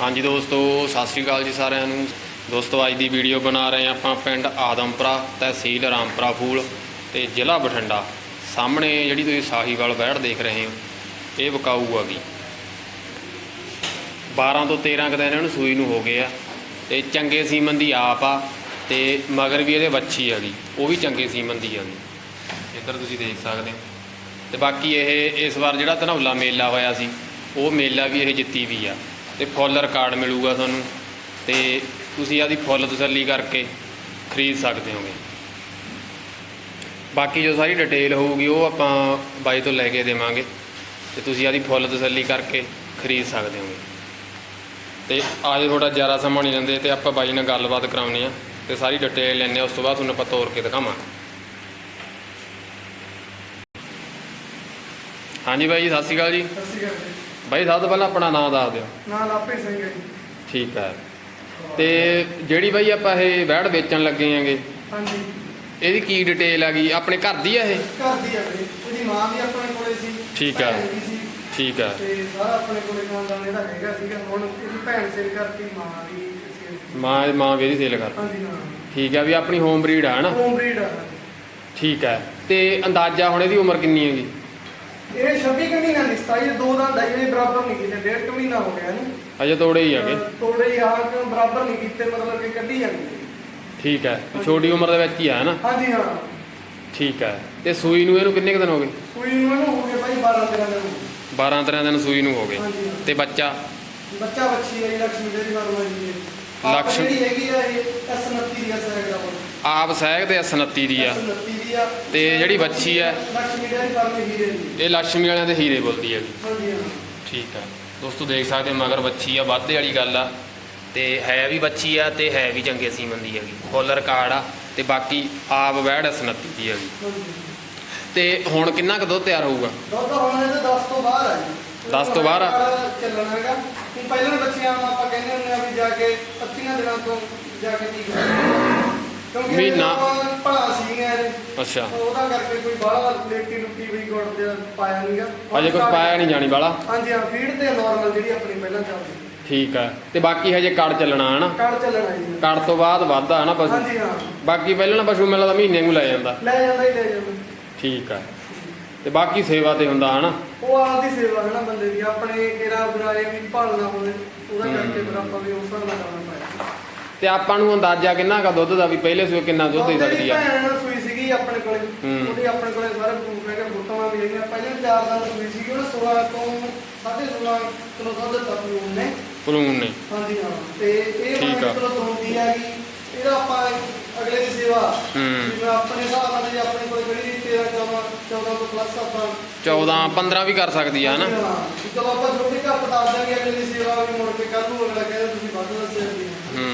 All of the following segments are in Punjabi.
ਹਾਂਜੀ ਦੋਸਤੋ, ਸਤਿ ਸ਼੍ਰੀ ਅਕਾਲ ਜੀ ਸਾਰਿਆਂ ਨੂੰ। ਦੋਸਤੋ, ਅੱਜ ਦੀ ਵੀਡੀਓ ਬਣਾ ਰਹੇ ਹਾਂ ਆਪਾਂ ਪਿੰਡ ਆਦਮਪੁਰਾ, ਤਹਿਸੀਲ ਰਾਮਪੁਰਾ ਫੂਲ ਤੇ ਜ਼ਿਲ੍ਹਾ ਬਠਿੰਡਾ। ਸਾਹਮਣੇ ਜਿਹੜੀ ਤੁਸੀਂ ਸਾਹੀਵਾਲ ਵਹਿੜ ਦੇਖ ਰਹੇ ਹੋ, ਇਹ ਬਕਾਊ ਆ ਗਈ 12 ਤੋਂ 13 ਕੁ ਦਿਨ ਇਹਨੂੰ ਸੂਈ ਨੂੰ ਹੋ ਗਏ ਆ। ਤੇ ਚੰਗੇ ਸੀਮਨ ਦੀ ਆਪ ਆ ਤੇ ਮਗਰ ਵੀ ਇਹਦੇ ਵੱਛੀ ਆ ਗਈ ਉਹ ਵੀ ਚੰਗੇ ਸੀਮਨ ਦੀ ਆ ਗਈ ਇੱਧਰ ਤੁਸੀਂ ਦੇਖ ਸਕਦੇ ਹੋ। ਤੇ ਬਾਕੀ ਇਹ, ਇਸ ਵਾਰ ਜਿਹੜਾ ਧਨੌਲਾ ਮੇਲਾ ਹੋਇਆ ਸੀ, ਉਹ ਮੇਲਾ ਵੀ ਇਹ ਜਿੱਤੀ ਵੀ ਆ। ਤੇ ਫੁੱਲ ਰਿਕਾਰਡ ਮਿਲੂਗਾ ਤੁਹਾਨੂੰ ਤੇ ਤੁਸੀਂ ਆਦੀ ਫੁੱਲ ਤਸੱਲੀ ਕਰਕੇ ਖਰੀਦ ਸਕਦੇ ਹੋਗੇ। ਬਾਕੀ ਜੋ ਸਾਰੀ ਡਿਟੇਲ ਹੋਊਗੀ ਉਹ ਆਪਾਂ ਬਾਈ ਤੋਂ ਲੈ ਕੇ ਦੇਵਾਂਗੇ ਤੇ ਤੁਸੀਂ ਆਦੀ ਫੁੱਲ ਤਸੱਲੀ ਕਰਕੇ ਖਰੀਦ ਸਕਦੇ ਹੋਗੇ। ਤੇ ਅੱਜ ਥੋੜਾ ਜ਼ਿਆਦਾ ਸਮਾਂ ਨਹੀਂ ਲੈਂਦੇ ਤੇ ਆਪਾਂ ਬਾਈ ਨਾਲ ਗੱਲਬਾਤ ਕਰਾਉਣੀ ਆ ਤੇ ਸਾਰੀ ਡਿਟੇਲ ਲੈਣੇ ਉਸ ਤੋਂ ਬਾਅਦ ਤੁਹਾਨੂੰ ਆਪਾਂ ਤੋੜ ਕੇ ਦਿਖਾਵਾਂਗੇ। ਹਾਂਜੀ ਬਾਈ ਜੀ, ਸਤਿ ਸ਼੍ਰੀ ਅਕਾਲ ਜੀ। ਸਤਿ ਸ਼੍ਰੀ ਅਕਾਲ ਜੀ। ਬਾਈ ਸਭ ਤੋਂ ਪਹਿਲਾਂ ਆਪਣਾ ਨਾਮ ਦੱਸ ਦਿਓ। ਨਾ ਲਾਪੇ ਸਿੰਘ ਹੈ ਜੀ। ਠੀਕ ਹੈ। ਤੇ ਜਿਹੜੀ ਬਾਈ ਆਪਾਂ ਇਹ ਵੈੜ ਵੇਚਣ ਲੱਗੇ ਆਂਗੇ ਹਾਂਜੀ। ਇਹਦੀ ਕੀ ਡਿਟੇਲ ਆ ਗਈ ਆਪਣੇ ਘਰ ਦੀ ਆ ਇਹ? ਘਰ ਦੀ ਹੈ ਜੀ। ਉਹਦੀ ਮਾਂ ਵੀ ਆਪਣੇ ਕੋਲੇ ਸੀ ਠੀਕ ਆ। ਭੈਣ ਵੀ ਸੀ। ਠੀਕ ਹੈ। ਤੇ ਸਾਰਾ ਆਪਣੇ ਕੋਲੇ ਖਾਨਦਾਨ ਇਹਦਾ ਹੈਗਾ ਸੀਗਾ। ਹੁਣ ਇਹਦੀ ਭੈਣ ਸਿਰ ਕਰਤੀ ਮਾਂ ਵੀ ਸੀ। ਮਾਂ ਮਾਂ ਵੀ ਇਹਦੀ ਸੇਲ ਕਰ ਹਾਂਜੀ ਹਾਂ। ਠੀਕ ਹੈ ਵੀ ਆਪਣੀ ਹੋਮ ਬਰੀਡ ਆ ਹਨਾ? ਹੋਮ ਬਰੀਡ ਆ। ਠੀਕ ਹੈ। ਤੇ ਅੰਦਾਜ਼ਾ ਹੁਣ ਇਹਦੀ ਉਮਰ ਕਿੰਨੀ ਹੈਗੀ? ਇਹ 26 ਕੁ ਮਹੀਨਾ ਅਜੇ ਤੋੜੇ ਹੀ ਹੈਗੇ ਤੋੜੇ ਆ ਕਿਉਂ ਬਰਾਬਰ ਨਹੀਂ ਕੀਤੇ ਮਤਲਬ ਕਿ ਕੱਢੀ ਜਾਂਦੀ ਹੈ। ਠੀਕ ਹੈ ਛੋਟੀ ਉਮਰ ਦੇ ਵਿੱਚ ਹੀ ਆ ਨਾ? ਹਾਂਜੀ ਹਾਂ। ਠੀਕ ਹੈ ਤੇ ਸੂਈ ਨੂੰ ਇਹਨੂੰ ਕਿੰਨੇ ਦਿਨ ਹੋ ਗਏ? ਸੂਈ ਨੂੰ ਇਹਨੂੰ ਹੋ ਗਏ ਭਾਈ 12 ਦਿਨਾਂ। 12 13 ਦਿਨ ਸੂਈ ਨੂੰ ਹੋ ਗਏ। ਤੇ ਬੱਚਾ? ਬੱਚਾ ਬੱਚੀ ਹੈ ਜੀ, ਲక్ష్ਮੀ ਦੇਵੀ ਵਰਮਾ ਜੀ ਦੀ। ਆਪ ਹੈਗੀ ਆ ਇਹ S29 ਦੀ ਅਸਰ ਹੈਗਾ ਉਹ ਆਪ ਸਹਿਕ ਤੇ ਦੀ ਆ। ਸੁਨਤੀ ਦੀ ਆ। ਤੇ ਜਿਹੜੀ ਵੱਛੀ ਆ ਇਹ ਲక్ష్ਮੀ ਵਾਲਿਆਂ ਦੇ ਹੀਰੇ ਬੋਲਦੀ ਹੈ ਠੀਕ ਆ। ਦੋਸਤੋ ਦੇਖ ਸਕਦੇ ਹੋ ਮਗਰ ਵੱਛੀ ਆ ਵਾਧੇ ਵਾਲੀ ਗੱਲ ਆ। ਤੇ ਹੈ ਵੀ ਵੱਛੀ ਆ ਤੇ ਹੈ ਵੀ ਚੰਗੇ ਸੀਮਨ ਦੀ ਹੈਗੀ। ਫੁੱਲ ਰਿਕਾਰਡ ਆ ਤੇ ਬਾਕੀ ਆਪ ਵੈੜ ਅਸਨਤੀ ਦੀ ਹੈਗੀ। ਤੇ ਹੁਣ ਕਿੰਨਾ ਕੁ ਦੁੱਧ ਤਿਆਰ ਹੋਊਗਾ? ਦੁੱਧ ਹੁਣ ਤੋਂ ਬਾਹਰ ਆ ਜੀ। ਤੋਂ ਬਾਹਰ ਆ। ਪਹਿਲਾਂ ਬੱਚਿਆਂ ਆਪਾਂ ਕਹਿੰਦੇ ਹੁੰਦੇ ਆ ਵੀ ਜਾ ਕੇ 25 ਦਿਨਾਂ ਤੋਂ ਜਾ ਕੇ ਠੀਕ ਹੋ ਜਾਊਗਾ। ਮਹੀਨਾ। ਭਲਾ ਸੀਗਾ ਇਹ। ਅੱਛਾ। ਉਹਦਾ ਕਰਕੇ ਕੋਈ ਬਾਹਲਾ ਲੇਟੀ ਲੁੱਟੀ ਵੀ ਗੁੜ ਦੇ ਪਾਇਆ ਨਹੀਂਗਾ ਅਜੇ ਕੁਝ ਪਾਇਆ ਨਹੀਂ ਜਾਣੀ ਵਾਲਾ ਹਾਂਜੀ ਹਾਂ ਫੀਡ ਤੇ ਨਾਰਮਲ ਜਿਹੜੀ ਆਪਣੀ ਪਹਿਲਾਂ ਚੱਲਦੀ। ਠੀਕ ਹੈ ਤੇ ਬਾਕੀ ਹਜੇ ਕੜ ਚੱਲਣਾ ਹਨਾ? ਕੜ ਚੱਲਣਾ ਜੀ। ਕੜ ਤੋਂ ਬਾਅਦ ਵੱਧਦਾ ਹਨਾ ਪਸ਼ੂ? ਹਾਂਜੀ ਹਾਂ। ਬਾਕੀ ਪਹਿਲਾਂ ਨਾ ਪਸ਼ੂ ਮਿਲਦਾ ਮਹੀਨੇ ਨੂੰ ਲੈ ਜਾਂਦਾ। ਲੈ ਜਾਂਦਾ ਹੀ ਲੈ ਜਾਂਦਾ। ਠੀਕ ਹੈ ਤੇ ਬਾਕੀ ਸੇਵਾ ਤੇ ਹੁੰਦਾ ਹਨਾ? ਉਹ ਆਪਦੀ ਸੇਵਾ ਹੈ ਨਾ ਬੰਦੇ ਦੀ। ਆਪਣੇ ਕਿਹੜਾ ਬੁਰਾਏ ਵੀ ਭਾਲਣਾ ਹੋਵੇ ਉਹਦਾ ਕਰਕੇ ਫਿਰ ਆਪਾਂ ਵੀ ਉਸ ਹਿਸਾਬ ਨਾਲ ਕਰਨਾ ਪਾਇਆ ਤੇ ਆਪਾਂ ਨੂੰ ਅੰਦਾਜ਼ਾ ਕਿੰਨਾ ਕਾ ਦੁੱਧ ਦਾ ਵੀ ਪਹਿਲੇ ਸੂਏ ਕਿੰਨਾ ਦੁੱਧ ਦੇ ਸਕਦੀ ਆ? ਭੈਣ ਨਾਲ ਸੂਈ ਸੀਗੀ ਆਪਣੇ ਕੋਲੇ। ਉਹਦੀ ਆਪਣੇ ਕੋਲੇ ਸਾਰੇ ਪ੍ਰੂਫ ਹੈਗੇ ਫੋਟੋਆਂ ਵੀ ਹੈਗੀਆਂ ਪਹਿਲਾਂ ਚਾਰ ਦਿਨ ਸੂਈ ਸੀਗੀ ਉਹਨੇ 16 ਤੋਂ 16.5 ਕਿਲੋ ਦੁੱਧ ਦਿੱਤਾ ਪੀਉਣ ਨੇ। ਕਾਨੂੰਨ ਨੇ। ਹਾਂਜੀ ਹਾਂ। ਤੇ ਇਹ ਠੀਕ ਆ। ਕਿਲੋ ਇਹਦਾ ਆਪਾਂ ਅਗਲੇ ਦੀ ਸੇਵਾ। ਜਿਵੇਂ ਆਪਣੇ ਹਿਸਾਬ ਨਾਲ ਜੇ ਆਪਣੇ ਕੋਲ ਜਿਹੜੀ 13 14 14 ਤੋਂ ਪਲੱਸ ਆਪਾਂ 14 15 ਵੀ ਕਰ ਸਕਦੀ ਆ ਹਨਾ? ਚਲੋ ਆਪਾਂ ਛੋਟੀ ਘੱਟ ਦੱਸ ਦਾਂਗੇ ਅਗਲੇ ਦੀ ਸੇਵਾ ਵੀ ਮੁੜ ਕੇ ਕੱਲ ਨੂੰ ਅਗਲਾ ਕਹਿੰਦਾ ਤੁਸੀਂ ਵੱਧ ਦੱਸਿਆ ਸੀ ਹੂੰ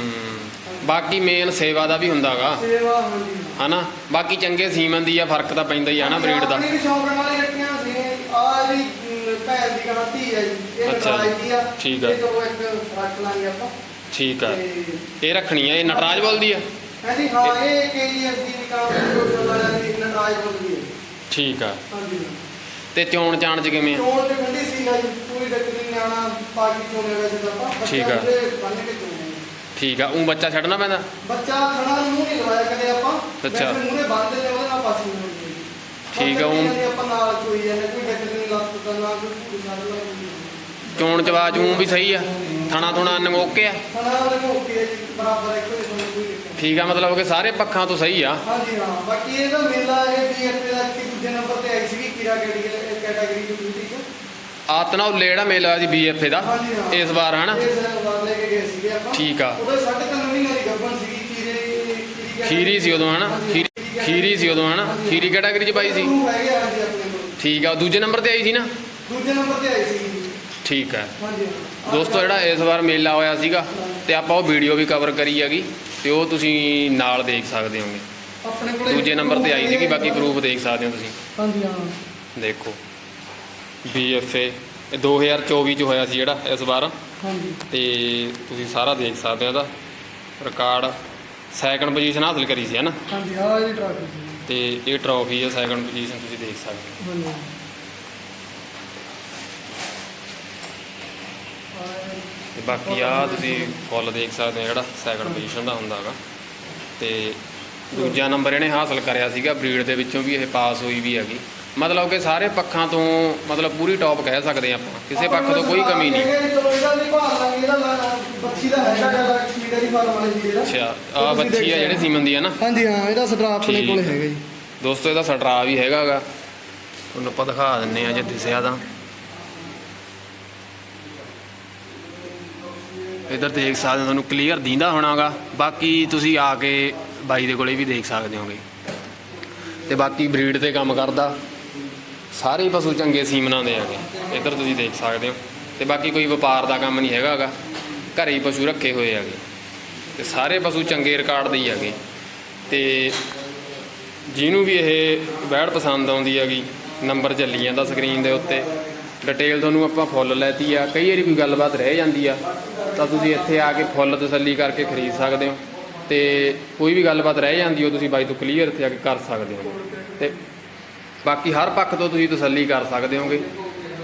ਬਾਕੀ ਮੇਨ ਸੇਵਾ ਦਾ ਵੀ ਹੁੰਦਾਗਾ। ਸੇਵਾ ਹਾਂਜੀ ਹਨਾ? ਬਾਕੀ ਚੰਗੇ ਸੀਮਨ ਦੀ ਆ ਫ਼ਰਕ ਤਾਂ ਪੈਂਦਾ ਹੀ ਆ ਨਾ ਬਰੀਡ ਦਾ। ਆਪਣੀ ਵੀ ਸ਼ੌਂਕ ਨਾਲ ਹੀ ਰੱਖੀਆਂ ਸੀ ਆ ਜਿਹੜੀ ਅਮ, ਭੈਣ ਦੀ ਗਾਂਤੀ ਹੈ ਜੀ ਇਹ ਅੱਛਾ। ਨਟਰਾਜ ਦੀ ਆ। ਠੀਕ ਆ। ਇਹ ਚਲੋ ਇੱਕ ਰੱਖ ਲਾਂਗੇ ਆਪਾਂ। ਠੀਕ ਆ। ਤੇ ਇਹ ਰੱਖਣੀ ਆ ਇਹ ਨਟਰਾਜ ਬੋਲਦੀ ਆ? ਹਾਂਜੀ ਹਾਂ ਇਹ ਕੇਜੀਐਫ ਦੀ ਨਿਕਾਲ ਦੇ ਵਾਲਾ ਦੀ ਨਟਰਾਜ ਬੋਲਦੀ ਹੈ ਠੀਕ ਆ। ਹਾਂਜੀ। ਤੇ ਚੋਣ ਚਾਣ ਚ ਕਿਵੇਂ ਆ? ਚੋਣ ਤੇ ਠੰਡੀ ਸੀ ਨਾ ਜੀ ਪੂਰੀ ਡੱਕਰੀ ਨਿਆਣਾ ਪਾਕੀ ਚੋਣੇ ਵੈਸੇ ਤਾਂ ਆਪਾਂ। ਠੀਕ ਆ। ਬੰਨ ਕੇ ਚੋਣੇ। ਠੀਕ ਆ ਉਹ ਬੱਚਾ ਛੱਡਣਾ ਪੈਂਦਾ? ਬੱਚਾ ਨੂੰ ਮੂੰਹ ਨਹੀਂ ਲਵਾਇਆ ਕਦੇ ਆਪਾਂ। ਅੱਛਾ। ਮੂੰਹੇ ਬੰਨਦੇ ਨੇ ਉਹਦੇ ਨਾਲ ਪਾਸੀ ਨਹੀਂ ਹੁੰਦੀ ਠੀਕ ਆ, ਉਹ- ਉਹ ਆਪਾਂ ਨਾਲ ਚੋਈ ਜਾਂਦੇ ਕੋਈ ਡੱਕਰੀ ਨਹੀਂ ਲੱਤ ਨਾ ਕੋਈ ਭੂਰੀ ਛੱਡ ਲਾ ਕੋਈ ਚੋਣ ਚਵਾਜ ਊਂ ਵੀ ਸਹੀ ਆ। ਥਣਾ ਥੁਣਾ ਨੰਗੋਕੇ ਆ? ਜੀ ਬਰਾਬਰ ਇੱਕ ਕੋਈ ਨਹੀਂ। ਠੀਕ ਆ ਮਤਲਬ ਕਿ ਸਾਰੇ ਪੱਖਾਂ ਤੋਂ ਸਹੀ ਆ। ਹਾਂਜੀ ਹਾਂ। ਬਾਕੀ ਇਹ ਤਾਂ ਮੇਲਾ ਇਹ ਬੀਐਫ ਦਾ ਕਿ ਦੂਜੇ ਨੰਬਰ ਤੇ ਸੀਗੀ ਕੀੜਾ ਕੈਟਾਗਰੀ ਕੈਟਾਗਰੀ ਦੀ ਡਿਊਟੀ ਚ। ਆਤਨਾ ਉੱਲੇ ਜਿਹੜਾ ਮੇਲਾ ਹੋਇਆ ਸੀ ਬੀਐਫਏ ਦਾ ਹਾਂਜੀ ਹਾਂ ਇਸ ਵਾਰ ਹਨਾ? ਇਸ ਵਾਰ ਲੈ ਕੇ ਗਏ ਸੀਗੇ ਆਪਾਂ। ਠੀਕ ਆ। ਉਹਦੇ ਸਾਢੇ ਤਿੰਨ ਮਹੀਨੇ ਦੀ ਗੱਭਣ ਸੀਗੀ ਖੀਰੇ ਖੀਰੀ ਸੀ ਉਦੋਂ ਹਨਾ? ਖੀਰੀ ਖੀਰੀ ਸੀ ਉਦੋਂ ਹਨਾ? ਖੀਰੀ ਕੈਟਾਗਰੀ ਚ ਪਾਈ ਸੀ? ਹੈਗੇ ਆ ਆਪਣੇ ਕੋਲ। ਠੀਕ ਆ ਦੂਜੇ ਨੰਬਰ ਤੇ ਆਈ ਸੀ ਨਾ? ਦੂਜੇ ਨੰਬਰ ਤੇ ਆਈ ਸੀਗੀ ਠੀਕ ਹੈ ਹਾਂਜੀ। ਹਾਂ। ਦੋਸਤੋ ਜਿਹੜਾ ਇਸ ਵਾਰ ਮੇਲਾ ਹੋਇਆ ਸੀਗਾ ਤੇ ਆਪਾਂ ਉਹ ਵੀਡੀਓ ਵੀ ਕਵਰ ਕਰੀ ਹੈਗੀ ਤੇ ਉਹ ਤੁਸੀਂ ਨਾਲ ਦੇਖ ਸਕਦੇ ਹੋਗੇ। ਆਪਣੇ ਕੋਲੇ ਦੂਜੇ ਨੰਬਰ ਤੇ ਆਈ ਸੀਗੀ ਬਾਕੀ ਪ੍ਰੂਫ ਦੇਖ ਸਕਦੇ ਹੋ ਤੁਸੀਂ। ਹਾਂਜੀ ਹਾਂ। ਦੇਖੋ। ਇਹ 2024 ਚ ਹੋਇਆ ਸੀ ਜਿਹੜਾ ਇਸ ਵਾਰ। ਹਾਂਜੀ। ਤੇ ਤੁਸੀਂ ਸਾਰਾ ਦੇਖ ਸਕਦੇ ਹੋ ਇਹਦਾ ਰਿਕਾਰਡ ਸੈਕੰਡ ਪੋਜੀਸ਼ਨ ਹਾਸਲ ਕਰੀ ਸੀ ਹਨਾ? ਹਾਂਜੀ ਹਾਂ ਇਹ ਟਰਾਫੀ ਸੀ। ਤੇ ਇਹ ਟਰੋਫੀ ਹੈ ਸੈਕੰਡ ਪੋਜੀਸ਼ਨ ਤੁਸੀਂ ਦੇਖ ਸਕਦੇ ਹੋ। ਹਾਂਜੀ। ਤੇ ਬਾਕੀ ਆ ਤੁਸੀਂ ਫੁੱਲ ਦੇਖ ਸਕਦੇ ਹੋ ਜਿਹੜਾ ਸੈਕੰਡ ਪੋਜੀਸ਼ਨ ਦਾ ਹੁੰਦਾ ਹੈਗਾ ਤੇ ਦੂਜਾ ਨੰਬਰ ਇਹਨੇ ਹਾਸਲ ਕਰਿਆ ਸੀਗਾ ਬਰੀਡ ਦੇ ਵਿੱਚੋਂ ਵੀ ਇਹ ਪਾਸ ਹੋਈ ਵੀ ਹੈਗੀ। ਮਤਲਬ ਕਿ ਸਾਰੇ ਪੱਖਾਂ ਤੋਂ ਮਤਲਬ ਪੂਰੀ ਟੌਪ ਕਹਿ ਸਕਦੇ ਹਾਂ ਆਪਾਂ। ਕਿਸੇ ਪੱਖ ਤੋਂ ਕੋਈ ਕਮੀ ਨਹੀਂ। ਚਲੋ ਇਹਦਾ ਨਹੀਂ ਭਾਲ ਲਾਂਗੇ ਇਹਦਾ ਬੱਚੀ ਦਾ ਹੈਗਾ ਜ਼ਿਆਦਾ ਡੇਰੀ ਫਾਰਮ ਵਾਲੇ ਜੀ ਅੱਛਾ ਆ ਬੱਚੀ ਆ ਜਿਹੜੇ ਸੀਮਨ ਦੀ ਆ ਨਾ? ਹਾਂਜੀ ਹਾਂ ਇਹਦਾ ਸਟਰਾ ਆਪਣੇ ਕੋਲੇ। ਹੈਗਾ ਜੀ। ਦੋਸਤੋ ਇਹਦਾ ਸਟਰਾ ਵੀ ਹੈਗਾਗਾ ਤੁਹਾਨੂੰ ਆਪਾਂ ਦਿਖਾ ਦਿੰਨੇ ਆ ਜੇ ਦਿਸਿਆ ਤਾਂ ਇਧਰ ਦੇਖ ਸਕਦੇ ਹੋ ਤੁਹਾਨੂੰ ਕਲੀਅਰ ਦੀਂਦਾ ਹੋਣਾਗਾ ਬਾਕੀ ਤੁਸੀਂ ਆ ਕੇ ਬਾਈ ਦੇ ਕੋਲੇ ਵੀ ਦੇਖ ਸਕਦੇ ਹੋਗੇ। ਤੇ ਬਾਕੀ ਬਰੀਡ ਤੇ ਕੰਮ ਕਰਦਾ। ਸਾਰੇ ਹੀ ਪਸ਼ੂ ਚੰਗੇ ਸੀਮਨਾਂ ਦੇ ਹੈਗੇ ਇੱਧਰ ਤੁਸੀਂ ਦੇਖ ਸਕਦੇ ਹੋ। ਤੇ ਬਾਕੀ ਕੋਈ ਵਪਾਰ ਦਾ ਕੰਮ ਨਹੀਂ ਹੈਗਾਗਾ ਘਰੇ ਹੀ ਪਸ਼ੂ ਰੱਖੇ ਹੋਏ ਹੈਗੇ। ਤੇ ਸਾਰੇ ਪਸ਼ੂ ਚੰਗੇ ਰਿਕਾਰਡ ਦੇ ਹੀ ਹੈਗੇ। ਤੇ ਜਿਹਨੂੰ ਵੀ ਇਹ ਬੈੜ ਪਸੰਦ ਆਉਂਦੀ ਹੈਗੀ, ਨੰਬਰ ਚੱਲੀ ਜਾਂਦਾ ਸਕਰੀਨ ਦੇ ਉੱਤੇ। ਡਿਟੇਲ ਤੁਹਾਨੂੰ ਆਪਾਂ ਫੁੱਲ ਲੈਤੀ ਆ। ਕਈ ਵਾਰੀ ਕੋਈ ਗੱਲਬਾਤ ਰਹਿ ਜਾਂਦੀ ਆ, ਤਾਂ ਤੁਸੀਂ ਇੱਥੇ ਆ ਕੇ ਫੁੱਲ ਤਸੱਲੀ ਕਰਕੇ ਖਰੀਦ ਸਕਦੇ ਹੋ। ਤੇ ਕੋਈ ਵੀ ਗੱਲਬਾਤ ਰਹਿ ਜਾਂਦੀ ਹੋ ਤੁਸੀਂ ਬਾਈ ਤੋਂ ਕਲੀਅਰ ਇੱਥੇ ਆ ਕੇ ਕਰ ਸਕਦੇ ਹੋ। ਤੇ ਬਾਕੀ ਹਰ ਪੱਖ ਤੋਂ ਤੁਸੀਂ ਤਸੱਲੀ ਕਰ ਸਕਦੇ ਹੋਗੇ।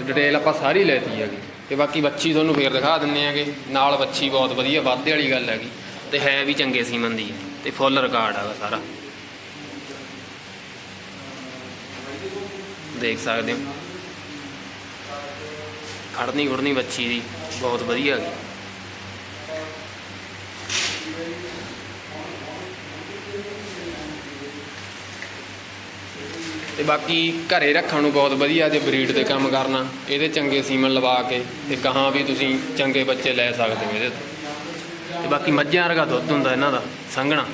ਡਿਟੇਲ ਆਪਾਂ ਸਾਰੀ ਲੈਤੀ ਹੈਗੀ। ਤੇ ਬਾਕੀ ਬੱਚੀ ਤੁਹਾਨੂੰ ਫੇਰ ਦਿਖਾ ਦਿੰਨੇ ਆਗੇ ਨਾਲ ਬੱਚੀ ਬਹੁਤ ਵਧੀਆ, ਵਾਧੇ ਵਾਲੀ ਗੱਲ ਹੈਗੀ। ਤੇ ਹੈ ਵੀ ਚੰਗੇ ਸੀਮਨ ਦੀ। ਹੈ ਤੇ ਫੁੱਲ ਰਿਕਾਰਡ ਹੈਗਾ ਸਾਰਾ। ਦੇਖ ਸਕਦੇ ਹੋ। ਖੜਨੀ ਖੁੜਨੀ ਬੱਚੀ ਦੀ ਬਹੁਤ ਵਧੀਆ ਹੈਗੀ। ਤੇ ਬਾਕੀ ਘਰੇ ਰੱਖਣ ਨੂੰ ਬਹੁਤ ਵਧੀਆ ਜੇ ਬਰੀਡ ਦੇ ਕੰਮ ਕਰਨਾ, ਇਹਦੇ ਚੰਗੇ ਸੀਮਨ ਲਵਾ ਕੇ ਤੇ ਕਹਾਂ ਵੀ ਤੁਸੀਂ ਚੰਗੇ ਬੱਚੇ ਲੈ ਸਕਦੇ ਹੋ ਇਹਦੇ ਤੋਂ। ਤੇ ਬਾਕੀ ਮੱਝਾਂ ਵਰਗਾ ਦੁੱਧ ਹੁੰਦਾ ਇਹਨਾਂ ਦਾ, ਸੰਘਣਾ।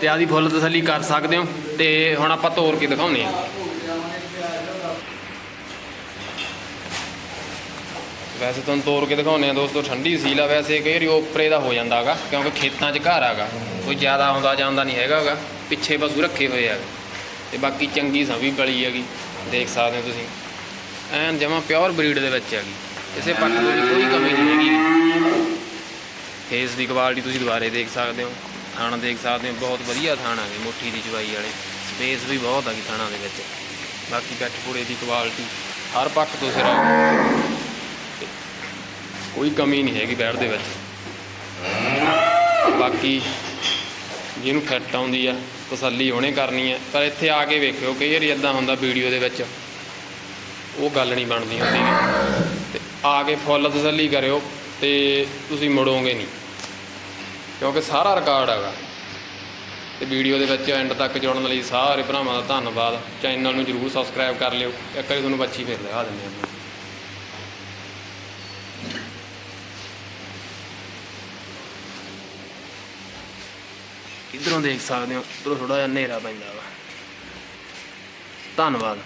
ਤੇ ਆਦੀ ਫੁੱਲ ਤਸੱਲੀ ਕਰ ਸਕਦੇ ਹੋ, ਤੇ ਹੁਣ ਆਪਾਂ ਤੋੜ ਕੇ ਦਿਖਾਉਨੇ ਆ ਵੈਸੇ ਤੁਹਾਨੂੰ ਤੋੜ ਕੇ ਦਿਖਾਉਨੇ ਆ ਦੋਸਤੋ, ਠੰਡੀ ਸੀਲ ਆ ਵੈਸੇ, ਕਈ ਵਾਰੀ ਉੱਪਰੇ ਦਾ ਹੋ ਜਾਂਦਾਗਾ ਕਿਉਂਕਿ ਖੇਤਾਂ 'ਚ ਘਰ ਆਗਾ ਕੋਈ ਜ਼ਿਆਦਾ ਆਉਂਦਾ ਜਾਂਦਾ ਨਹੀਂ ਹੈਗਾਗਾ ਪਿੱਛੇ ਪਸ਼ੂ ਰੱਖੇ ਹੋਏ ਆ ਤੇ ਬਾਕੀ ਚੰਗੀ ਸਵੀ ਬਲੀ ਹੈਗੀ, ਦੇਖ ਸਕਦੇ ਹੋ ਤੁਸੀਂ। ਐਨ ਜਮਾ ਪਿਓਰ ਬਰੀਡ ਦੇ ਵਿੱਚ ਹੈਗੀ। ਕਿਸੇ ਪੱਖ ਤੋਂ ਵੀ ਕੋਈ ਕਮੀ ਨਹੀਂ ਹੈਗੀ। ਫੇਸ ਦੀ ਕੁਆਲਿਟੀ ਤੁਸੀਂ ਦੁਬਾਰੇ ਦੇਖ ਸਕਦੇ ਹੋ, ਥਾਣਾ ਦੇਖ ਸਕਦੇ ਹੋ, ਬਹੁਤ ਵਧੀਆ ਥਾਣਾ ਹੈ ਮੁੱਠੀ ਦੀ ਚਵਾਈ ਵਾਲੇ। ਸਪੇਸ ਵੀ ਬਹੁਤ ਹੈਗੀ ਥਾਣਾ ਦੇ ਵਿੱਚ। ਬਾਕੀ ਕੱਟਪੂੜੇ ਦੀ ਕੁਆਲਿਟੀ ਹਰ ਪੱਖ ਤੋਂ ਸਿਰਾ। ਕੋਈ ਕਮੀ ਨਹੀਂ ਹੈਗੀ ਬੈੜ ਦੇ ਵਿੱਚ। ਬਾਕੀ ਜਿਹਨੂੰ ਫਿੱਟ ਆਉਂਦੀ ਆ, ਤਸੱਲੀ ਉਹਨੇ ਕਰਨੀ ਹੈ ਪਰ ਇੱਥੇ ਆ ਕੇ ਵੇਖਿਓ, ਕਈ ਵਾਰੀ ਇਦਾਂ ਹੁੰਦਾ ਵੀਡੀਓ ਦੇ ਵਿੱਚ, ਉਹ ਗੱਲ ਨਹੀਂ ਬਣਦੀ ਹੁੰਦੀ। ਗੀ। ਤੇ ਆ ਕੇ ਫੁੱਲ ਤਸੱਲੀ ਕਰਿਓ ਤੇ ਤੁਸੀਂ ਮੁੜੋਗੇ ਨਹੀਂ, ਕਿਉਂਕਿ ਸਾਰਾ ਰਿਕਾਰਡ ਹੈਗਾ। ਤੇ ਵੀਡੀਓ ਦੇ ਵਿੱਚ ਐਂਡ ਤੱਕ ਜੁੜਨ ਲਈ ਸਾਰੇ ਭਰਾਵਾਂ ਦਾ ਧੰਨਵਾਦ। ਚੈਨਲ ਨੂੰ ਜਰੂਰ ਸਬਸਕ੍ਰਾਈਬ ਕਰ ਲਿਓ। ਇੱਕ ਵਾਰੀ ਤੁਹਾਨੂੰ ਬੱਚੀ ਫਿਰ ਦਿਖਾ ਦਿੰਦੇ ਹਾਂ ਇਧਰੋਂ ਦੇਖ ਸਕਦੇ ਹੋ ਉਧਰੋਂ ਥੋੜਾ ਜਿਹਾ ਹਨੇਰਾ ਪੈਂਦਾ ਵਾ। ਧੰਨਵਾਦ।